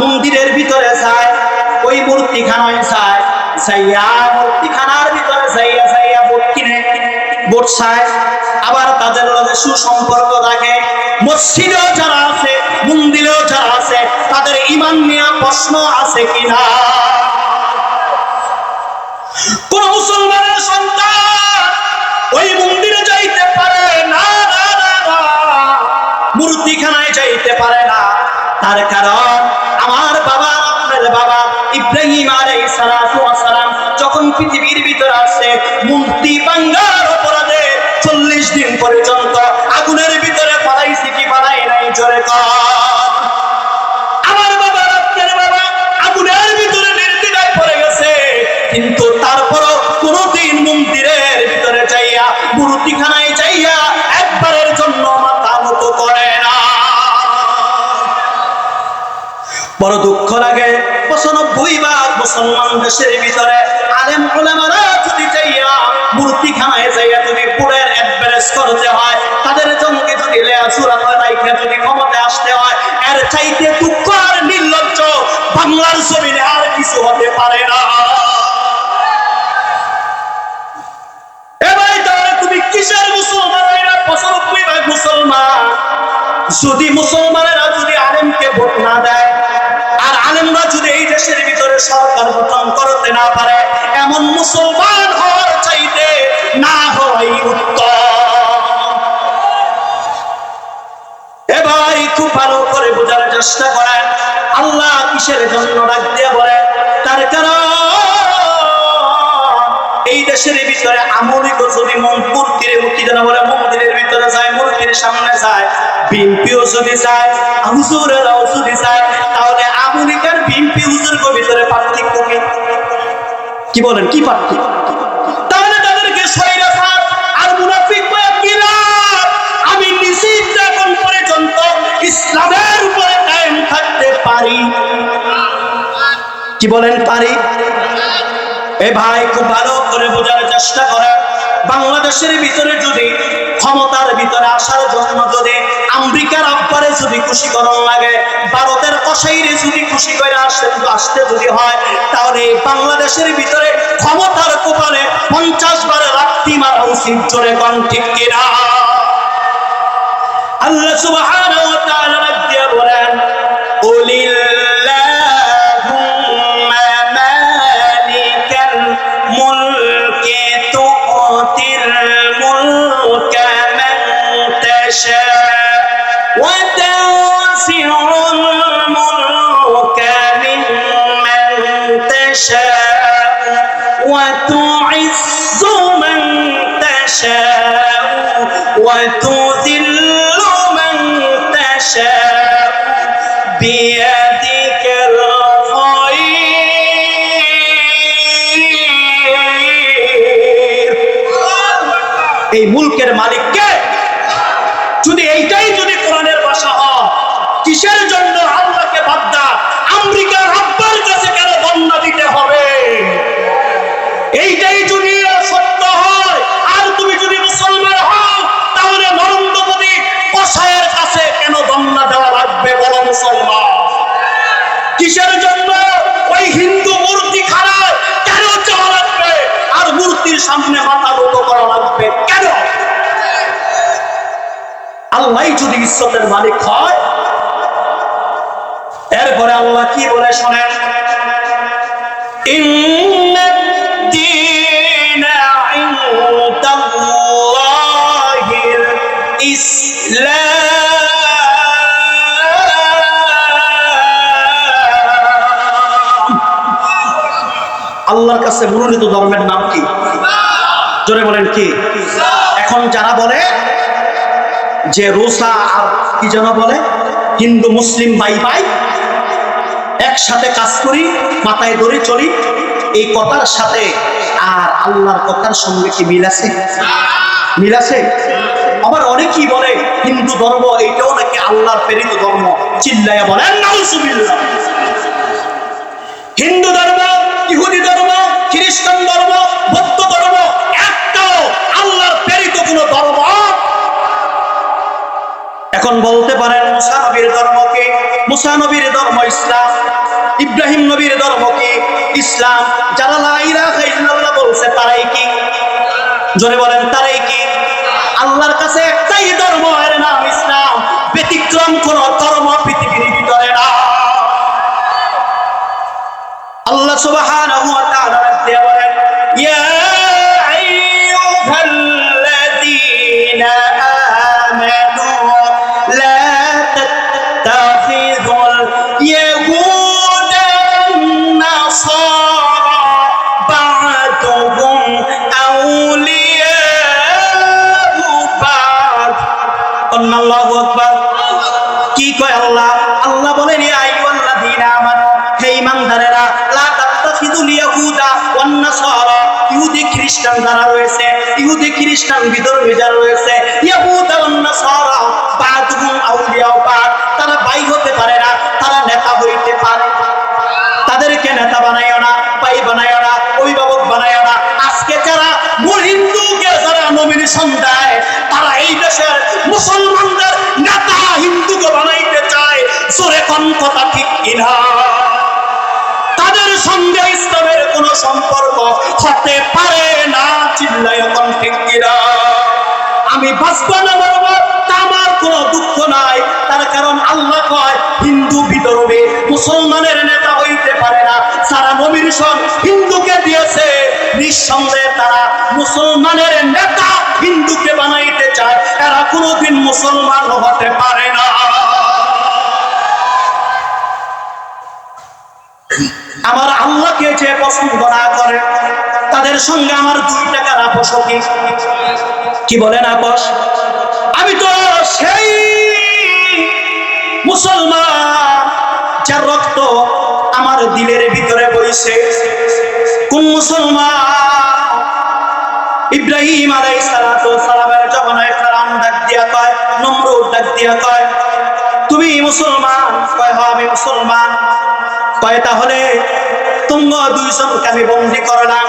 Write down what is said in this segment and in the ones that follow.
মন্দিরের ভিতরে যায়, ওই মূর্তিখানায় যায়, যাইয়া মূর্তিখানার ভিতরে যাইয়া যাইয়া ভোট কিনে চায়। আবার তাদের লগে সুসম্পর্ক থাকে মসজিদেও যারা আছে, মন্দিরেও যারা আছে, তাদের ইমান নিয়ে প্রশ্ন আছে কিনা? কোন মুসলমানের সন্তান ওই মন্দিরে যাইতে পারে না। মূর্তিখানায় যাইতে পারে না। তার কারণ পৃথিবীর ভিতরে আসছে মূর্তি বাঙ্গার অপরাধে চল্লিশ দিন পর্যন্ত আগুনের ভিতরে পালাইছে কি পালাই নাই, জোরে আমার বাবা বাবা আগুনের ভিতরে নির্দিদায় পড়ে গেছে। কিন্তু তারপরও কোনোদিন মন্দিরের ভিতরে যাইয়া, মূর্তিখানায় যাইয়া একবারের জন্য মাথা মতো করে না। বড় দুঃখ লাগে, পঁচানব্বই ভাগ মুসলমান দেশের ভিতরে আলেম ওলামারা যদি যাইয়া মূর্তিখানায় যাইয়া যদি পুরের অ্যাডভারেজ করতে হয়, তাদের জঙ্গি যদি লেয়াচুরা করে রাইখে যদি ক্ষমতা আসতে হয়, এর চাইতে দুঃখ আর নির্লজ্জ বাংলার জমিনে আর কিছু হতে পারে না। যদি মুসলমানেরা যদি আলেমকে ভোট না গঠন করতে না পারে, এমন মুসলমান হওয়ার চাইতে না হওয়াই উত্তম। এ ভাই খুব ভালো করে বোঝার চেষ্টা করেন, আল্লাহ কিসের জন্য ডাক ভিতরে আমলিক যদি মন মূর্তির মূর্তি যেন বলে মন্দিরের ভিতরে যায় মূর্তির সামনে যায়। বিএনপিও যদি যায়, হুজুরেরাও যদি যায়, তাহলে আমলিক আর বিএনপি হুজুর ভিতরে পার্থক্য কি? কি বলেন, কি পার্থক্য? তাহলে তাদেরকে সৈরা থাক আর মুনাফিক? আমি নিশ্চিত এখন পর্যন্ত ইসলামের উপরে কায়েম থাকতে পারি। কি বলেন, পারি? এ ভাই, খুব ভালো করে বোঝার চেষ্টা করে বাংলাদেশের ভিতরে যদি, ক্ষমতার ভিতরে আসার জন্য যদি আমেরিকার আব্বারে যদি খুশি করার লাগে, ভারতের কসাইরে যদি খুশি করে আসতে আসতে যদি হয়, তাহলে এই বাংলাদেশের ভিতরে ক্ষমতার কোপালে পঞ্চাশ বারে রাত্রি মারা উচিত জোরে কন ঠিক কিনা। আল্লাহ সুবহানাহু وتذل من تشاء بيدك الخير এই মুলকের মালিক কিসের জন্য ওই হিন্দু মূর্তি খারাপ কেন যাওয়া লাগবে আর মূর্তির সামনে মাথা নত করা লাগবে কেন? আল্লাহ যদি ইজ্জতের মালিক হয়, এরপরে আল্লাহ কি বলে শোনেন? إن আল্লাহর কাছে মনোনীত ধর্মের নাম কি? জোরে বলেন কি? এখন যারা বলে যে রোসা আর কি যেন বলে? হিন্দু, মুসলিম, বাই বাই, একসাথে কাজ করি, মাথায় ধরে চলি এই কথার সাথে আর আল্লাহর কথার সঙ্গে কি মিল আছে? মিল আছে? আবার অনেকেই বলে হিন্দু ধর্ম এইটাও নাকি আল্লাহর প্রেরিত ধর্ম। চিল্লাইয়া বলেন হিন্দু ধর্ম, ইহুদি ধর্ম খ্রিস্টান ধর্ম, বৌদ্ধ ধর্ম, একটাও আল্লাহর প্রেরিত কোনো ধর্ম এখন বলতে পারেন মুসা নবীর ধর্ম কি? মুসা নবীর ধর্ম ইসলাম, ইব্রাহিম নবীর ধর্ম কি? ইসলাম। যারা লা ইলাহা বলছে, তারাই কি? জোরে বলেন, তারাই কি? আল্লাহর কাছে একটাই ধর্ম, এর নাম ইসলাম। ব্যতিক্রম কোন ধর্ম পৃথিবীর ভিতরে না। আল্লাহ সুবহানাহু ওয়া তাআলা খ্রিস্টান বিধর্মী যারা রয়েছে। তারা ভাই হতে পারে না, তারা নেতা হইতে পারে। তাদেরকে নেতা না বানাইও না, অভিভাবক না। আজকে যারা মূল হিন্দুকে যারা নমিনেশন দেয়, তারা এই দেশের মুসলমানদের নেতা হিন্দুকে বানাইতে চায়। জোরে কোন কথা ঠিক কিনা? তাদের সঙ্গে ইসলামের কোনো সম্পর্ক হতে পারে না। ঠিক কিনা আমি বাঁচব না মরব আমার কোনো দুঃখ নাই। তার কারণ আল্লাহ কয়, হিন্দু বিদর্ভে মুসলমানের নেতা হইতে পারে না। সারা নমিনেশন হিন্দুকে দিয়েছে। নিঃসন্দেহে তারা মুসলমানের নেতা হিন্দুকে বানাইতে চায়। এরা কোনোদিন মুসলমান হতে পারে না। আমার আল্লাহকে যে পছন্দ না করে, তাদের সঙ্গে আমার দুই টাকার আপোষ কি? বলেন আপোষ? আমি তো সেই মুসলমান যার রক্ত আমার দিলের ভিতরে বইছে। কোন মুসলমান ইব্রাহিম আলাই সালামের জমানায় ফেরাউন ডাক দিয়া কয়, নমরুদ ডাক দিয়া কয়, তুমি মুসলমান? কয় হ আমি মুসলমান। কয়, তাহলে তুঙ্গ দুইজনকে আমি বন্দি করলাম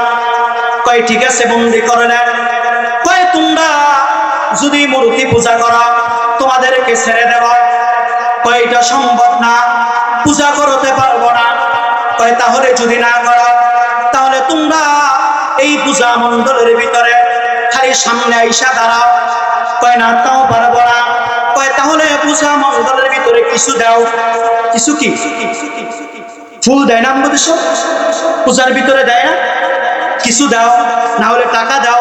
কয়, ঠিক আছে, বন্দি করলেন কয়, তোমরা যদি মূর্তি পূজা করো, তোমাদেরকে ছেড়ে দেব। কয়, এটা সম্ভব না, পূজা করতে পারব না। কয়, তাহলে যদি না করো, তাহলে তোমরা এই পূজা মণ্ডলের ভিতরে খালি সামনে আইসা দাঁড়াও। কয়, না, তাও পারব না। কয়, তাহলে পূজা মণ্ডলের ভিতরে কিছু দাও। কিছু কি? ফুল দেয় না আমাদের সব। পূজার ভিতরে দেয় না। কিছু দাও না হলে টাকা দাও,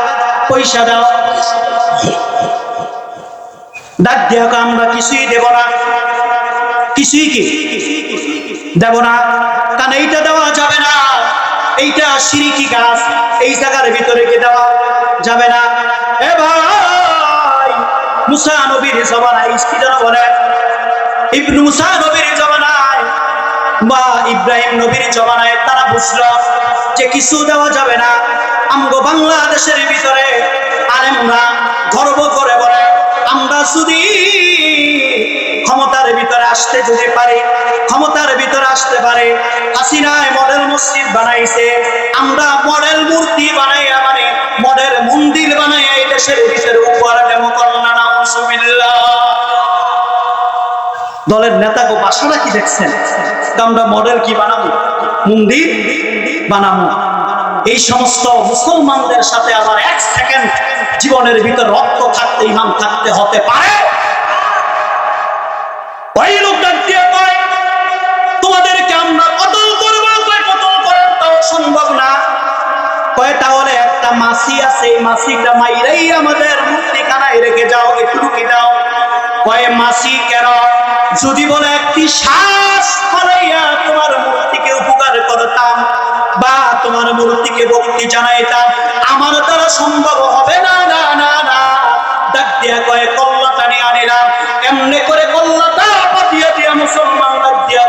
পয়সা দাও। ডাক দেওয়া আমরা কিছুই দেব না। কিছুই কি? দেব না। কারণ এইটা দেওয়া যাবে না। এইটা সিরিকি গাছ? এই জায়গার ভিতরে কি দেওয়া যাবে না? এ ভাই, মুসা নবীর জমানায়, কি যেন বলে? মুসা নবীর জমানায় বা ইব্রাহিম নবীর জমানায় তারা বুঝলো যে কিছু দেওয়া যাবে না। আমগো বাংলাদেশের ভিতরে আলেমরা গর্ব করে বলে, আমরা যদি ক্ষমতার ভিতরে আসতে যদি পারি, ক্ষমতার ভিতরে আসতে পারে, হাসিনায় মডেল মসজিদ বানাইছে, আমরা মডেল মূর্তি বানাইয়া মানে মডেল মন্দির বানাইয়া এই দেশের ভিতরে উপর দলের নেতাকে বাসাটা কি দেখছেন? আমরা মডেল কি বানাবো? মন্দির বানাবো। এই সমস্ত মুসলমানদের সাথে আবার এক সেকেন্ড জীবনের ভিতর রক্ত থাকতে ইমান থাকতে হতে পারে? ওই লোক ডাক দিয়ে তোমাদেরকে আমরা কতল করব কতল করার তাও সম্ভব না। কয়, তাহলে একটা মাসি আছে, এই মাসিটা মাইরাই আমাদের মূর্তিখানায় রেখে যাও, একটু কি দাও। কয়, মাসি কেন যদি বলে একটি শ্বাস ফলাইয়া তোমার মূর্তিকে উপকার করতাম বা তোমার মূর্তিকে ভক্তি জানাইতাম, আমার দ্বারা সম্ভব হবে না না না না। ডাক দিয়া কয় আনিলাম। এমনি করে কল্লাটা দিয়া মুসলমান ডাক দিয়া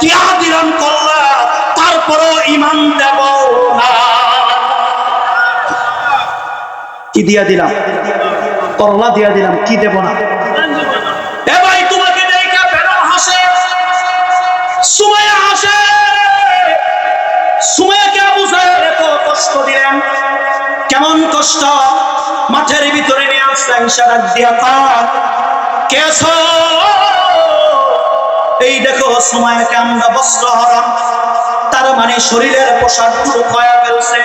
টিয়া দিলাম করলা তারপরও ইমান দেব না। কি দিয়া দিলাম? করলা দিয়া দিলাম, কি দেব না? কেমন কষ্ট মাঠের ভিতরে নিয়ে আসলেন সেটা দিয়া কেছ এই দেখো সুমাইয়াকে আমরা বস্ত্র তার মানে শরীরের পোশাকগুলো খয়া ফেলছে।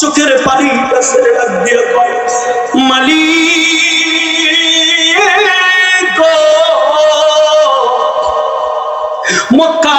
চোখের পানি গো, মক্কা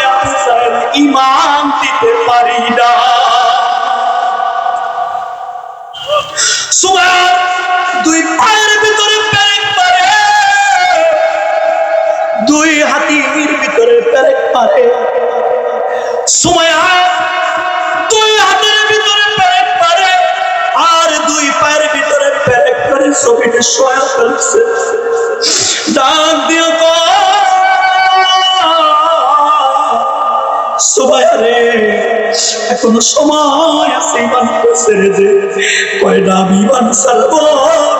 চাই ইমান দিতে পারি না। দুই পায়ের ভিতরে প্যারেক পারে দুই হাতির ভিতরে পারে দুই হাতের ভিতরে প্যারেক পারে আর দুই পায়ের ভিতরে ফেলছে। ডাক দিয়ে রে এখনও সময় আছে ইমান ছেড়ে যে, কয় না আমি ইমান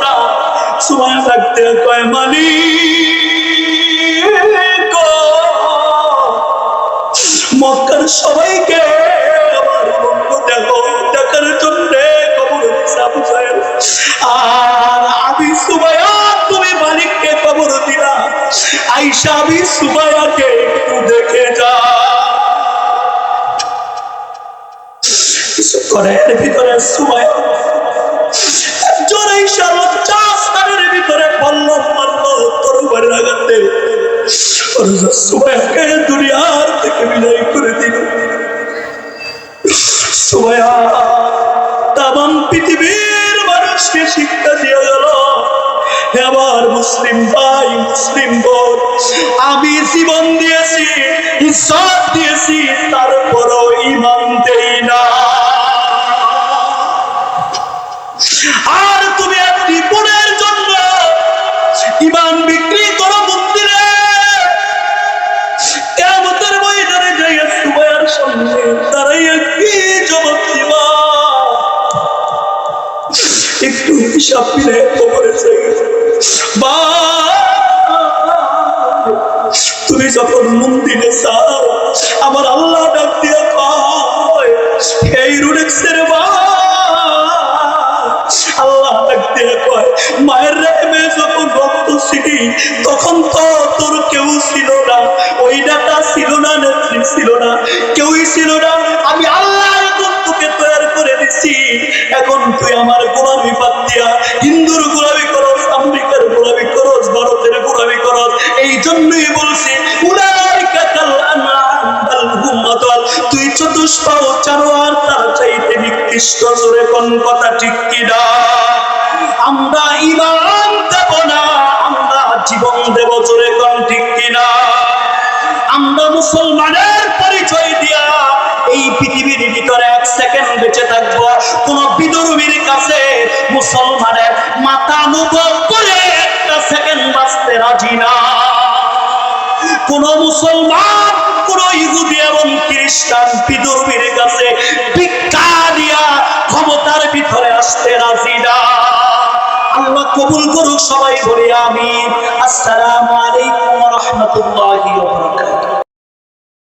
না। সময় থাকতে কয় মানি মক্কার সবাইকে। আর আমি তুমি মালিককে কবর দিলা। আইসা আমি সুবাইয়াকে এর ভিতরে জোরে ইশারা চাস্তানের ভিতরে পল্ল পল্ল দুনিয়ার থেকে বিদায় করে দিল। তামাম পৃথিবীর মানুষকে শিক্ষা দিয়ে গেল আমার মুসলিম ভাই, মুসলিম বোন, আমি জীবন দিয়েছি, ইজ্জত দিয়েছি, তারপরও হিসাব বা! তুমি যখন মন্দিরে যাও, আমার আল্লাহ ডাক দিয়ে এই রুডেক্সের মা! আল্লাহ ডাক দিয়ে কয়, মায়ের রেমে যখন রক্ত তখন তো তোর কেউ ছিল না। ওই ডাটা ছিল না, নেত্রী ছিল না। কেউই ছিল না। আমি আল্লাহ দিছি এখন তুই আমার গোলামি বাদ দিয়া হিন্দুর গোলামি করস, আমেরিকার গোলামি করস, ভারতের গোলামি করস। এই জন্যই বলছি। তুই চারোয়ার, তার চাইতে নিকৃষ্ট। কোন কথা ঠিক কিনা? আমরা ইমান দেব না, আমরা জীবন দেব, জোরে কোন ঠিক কিনা? আমরা মুসলমানের পরিচয় দিয়া এই পৃথিবীর ভিতরে এক সেকেন্ড থাকব কোন বিদর্মীর কাছে মুসলমানের মাথা নুব করে একটা সেকেন্ড বাঁচতে রাজি না। কোন মুসলমান, কোন ইহুদি এবং খ্রিস্টান বিদর্মীর কাছে ভিক্ষা দিয়া ক্ষমতার ভিতরে আসতে রাজি না। আল্লাহ কবুল করুক সবাই বলি আমি আসসালামু আলাইকুম ওয়া রাহমাতুল্লাহি